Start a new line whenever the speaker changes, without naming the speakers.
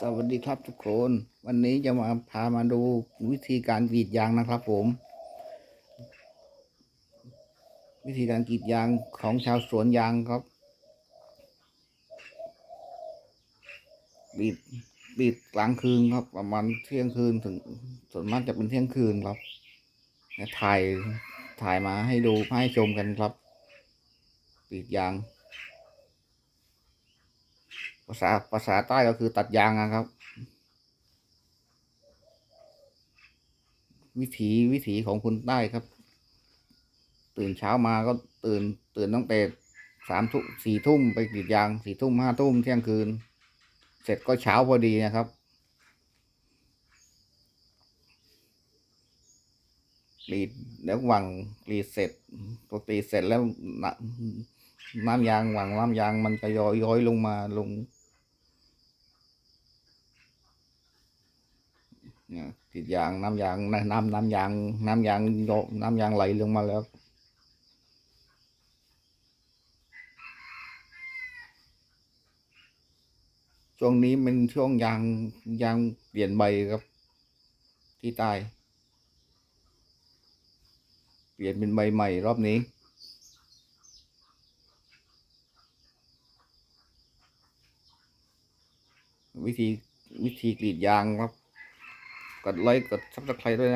สวัสดีครับทุกคน วันนี้จะมาพามาดูวิธีการกรีดยางนะครับผม วิธีการกรีดยางของชาวสวนยางครับกรีดกรีดกลางคืนครับ ประมาณเที่ยงคืนถึงส่วนมากจะเป็นเที่ยงคืนครับถ่ายถ่ายมาให้ดูให้ชมกันครับกรีดยาง ภาษาภาษาใต้ก็คือตัดยางนะครับ วิถีวิถีของคนใต้ครับ ตื่นเช้ามาก็ตื่นตื่นตั้งแต่สามทุ่มสี่ทุ่มไปกรีดยางสี่ทุ่มห้าทุ่มเที่ยงคืน เสร็จก็เช้าพอดีนะครับ กรีดแล้วหวังกรีดเสร็จพอกรีเสร็จแล้วน้ำน้ำยางหวังน้ำยางมันจะย้อยย้อยลงมาลง เนี่ยกรีดยางน้ำยางน้ำน้ำน้ำยางน้ำยางโยน้ำยางไหลลงมาแล้ว ช่วงนี้เป็นช่วงยางยางเปลี่ยนใบครับ ที่ใต้เปลี่ยนเป็นใบใหม่รอบนี้วิธีวิธีกรีดยางครับ กดไลค์กดซับสไครต์ด้วยนะ